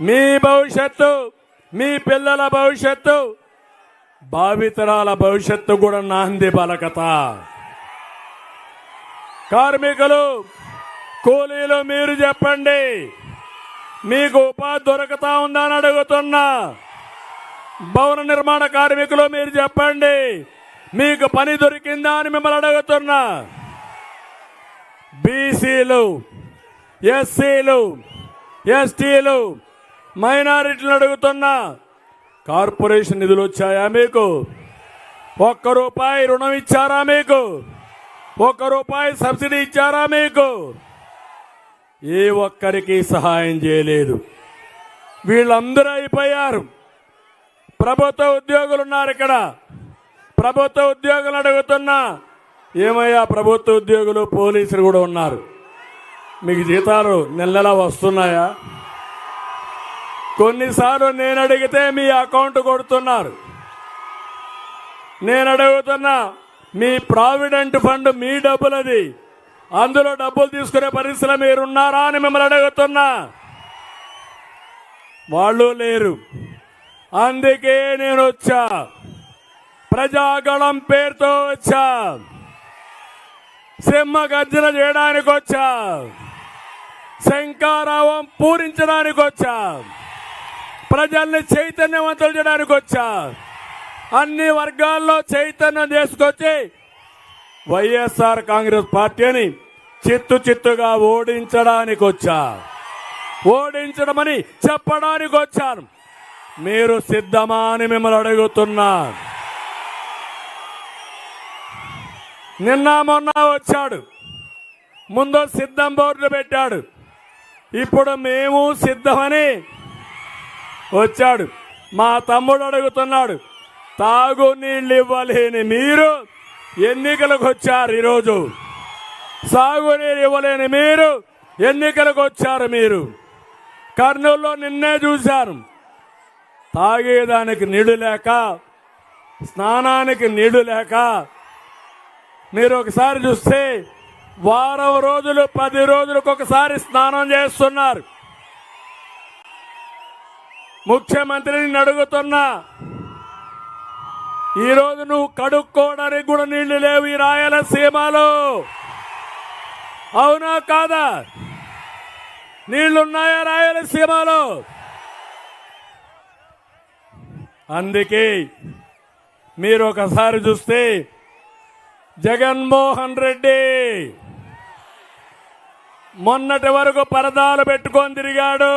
మీ భవిష్యత్తు మీ పిల్లల భవిష్యత్తు భావితరాల భవిష్యత్తు కూడా నాంది బలకత కార్మికులు కూలీలు మీరు చెప్పండి మీకు ఉపాధి దొరకతా ఉందని అడుగుతున్నా. భవన నిర్మాణ కార్మికులు మీరు చెప్పండి మీకు పని దొరికిందా అని మిమ్మల్ని అడుగుతున్నా. బీసీలు ఎస్సీలు ఎస్టీలు మైనారిటీలు అడుగుతున్నా. కార్పొరేషన్ నిధులు వచ్చాయా మీకు? ఒక్క రూపాయి రుణం ఇచ్చారా మీకు? ఒక్క రూపాయి సబ్సిడీ ఇచ్చారా మీకు? ఏ ఒక్కరికి సహాయం చేయలేదు. వీళ్ళందరూ అయిపోయారు. ప్రభుత్వ ఉద్యోగులు ఉన్నారు ఇక్కడ. ప్రభుత్వ ఉద్యోగులు అడుగుతున్నా. ఏమయ్యా ప్రభుత్వ ఉద్యోగులు పోలీసులు కూడా ఉన్నారు. మీకు జీతాలు నెల నెలా వస్తున్నాయా? కొన్నిసార్లు నేను అడిగితే మీ అకౌంట్ కొడుతున్నారు. నేను అడుగుతున్నా మీ ప్రావిడెంట్ ఫండ్ మీ డబ్బులది. అందులో డబ్బులు తీసుకునే పరిస్థితిలో మీరున్నారా అని మిమ్మల్ని అడుగుతున్నా. వాళ్ళు లేరు. అందుకే నేను వచ్చా. ప్రజాగళం పేరుతో వచ్చా. సింహ గర్జన చేయడానికి వచ్చా. శంకారావం పూరించడానికి వచ్చా. ప్రజల్ని చైతన్యవంతులు చేయడానికి వచ్చా. అన్ని వర్గాల్లో చైతన్యం తీసుకొచ్చి వైఎస్ఆర్ కాంగ్రెస్ పార్టీని చిత్తు చిత్తుగా ఓడించడానికి వచ్చా. ఓడించడమని చెప్పడానికి వచ్చాను మీరు సిద్ధమా అని మిమ్మల్ని అడుగుతున్నా. నిన్న మొన్న వచ్చాడు. ముందు సిద్ధం బోర్డు పెట్టాడు. ఇప్పుడు మేము సిద్ధమని వచ్చాడు. మా తమ్ముడు అడుగుతున్నాడు తాగు నీళ్ళు ఇవ్వలేని మీరు ఎన్నికలకు వచ్చారు ఈరోజు? సాగునీరు ఇవ్వలేని మీరు ఎన్నికలకు వచ్చారు మీరు? కర్నూలులో నిన్నే చూశారు తాగేదానికి నీళ్ళు లేక స్నానానికి నీళ్ళు లేక మీరు ఒకసారి చూస్తే వారం రోజులు పది రోజులకు ఒకసారి స్నానం చేస్తున్నారు. ముఖ్యమంత్రిని అడుగుతున్నా. ఈరోజు నువ్వు కడుక్కోవడానికి కూడా నీళ్ళు లేవు ఈ రాయలసీమలో. అవునా కాదా? నీళ్ళున్నాయా రాయలసీమలో? అందుకే మీరు ఒకసారి చూస్తే జగన్మోహన్ రెడ్డి మొన్నటి వరకు పరదాలు పెట్టుకొని తిరిగాడు.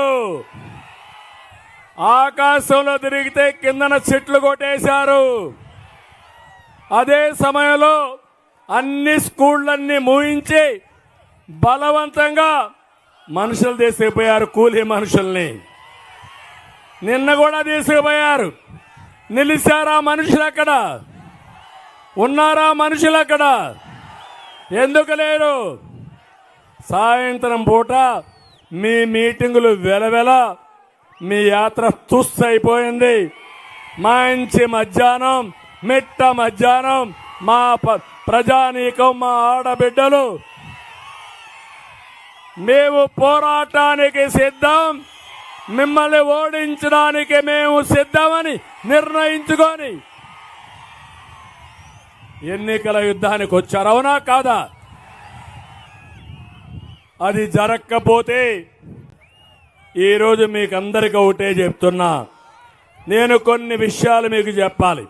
ఆకాశంలో తిరిగితే కిందన చెట్లు కొట్టేశారు. అదే సమయంలో అన్ని స్కూళ్ళన్నీ మూయించి బలవంతంగా మనుషులు తీసుకుపోయారు కూలీ మనుషుల్ని. నిన్న కూడా తీసుకుపోయారు. నిలిచారా మనుషులు అక్కడ ఉన్నారా మనుషులు అక్కడ ఎందుకు లేరు? సాయంత్రం పూట మీ మీటింగులు వెలవెల మీ యాత్ర తుస్సైపోయింది. అయిపోయింది మంచి మధ్యాహ్నం మిట్ట మధ్యాహ్నం మా ప్రజానీకం మా ఆడబిడ్డలు. మేము పోరాటానికి సిద్ధం. మిమ్మల్ని ఓడించడానికి మేము సిద్ధమని నిర్ణయించుకొని. ఎన్నికల యుద్ధానికి వచ్చారు అవునా కాదా? అది జరగకపోతే ఈరోజు మీకు అందరికీ ఒకటే చెప్తున్నా. నేను కొన్ని విషయాలు మీకు చెప్పాలి.